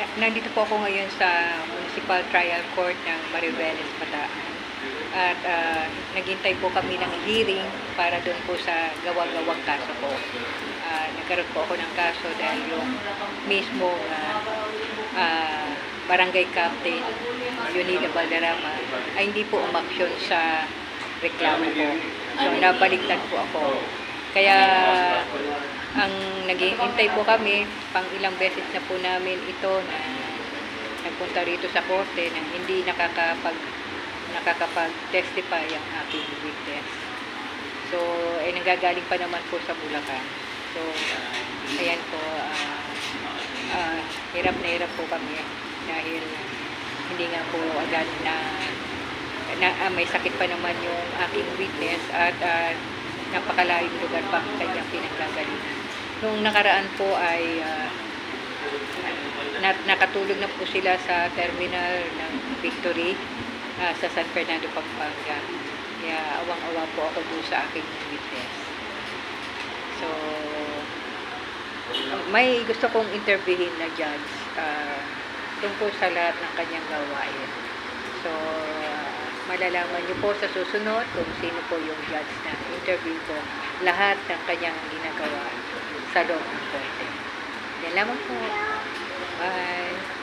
Na- Nandito po ako ngayon sa Municipal Trial Court ng Maribeles, Bataan. At ah, naghintay po kami ng hearing para doon po sa gawa-gawang kaso po. Ah, nagkaroon po ako ng kaso dahil yung mismo ah, barangay captain Yunida Valderrama ay hindi po umaksyon sa reklamo ko. So nabaliktad po ako. Kaya naghihintay po kami, pang ilang beses na po namin ito na nagpunta rito sa korte na hindi nakakapag nakakapag-testify ang aking witness. So, ay nanggagaling pa naman po sa Bulacan. So, ayan po, ah, ah, hirap na hirap po kami dahil hindi nga po agad na, na ah, may sakit pa naman yung aking witness at ah, napakalayong lugar pa ang kanyang pinanggagalingan. Nung nakaraan po ay ah, na, nakatulog na po sila sa terminal ng Victory ah, sa San Fernando, Pampanga. Kaya awang-awa po ako doon sa aking witness. So, may gusto kong interviewin na judge ah, tungkol sa lahat ng kanyang gawain. So, malalaman niyo po sa susunod kung sino po yung judge na interview ko lahat ng kanyang ginagawa sa loob ng korte. Yan lamang po. Bye.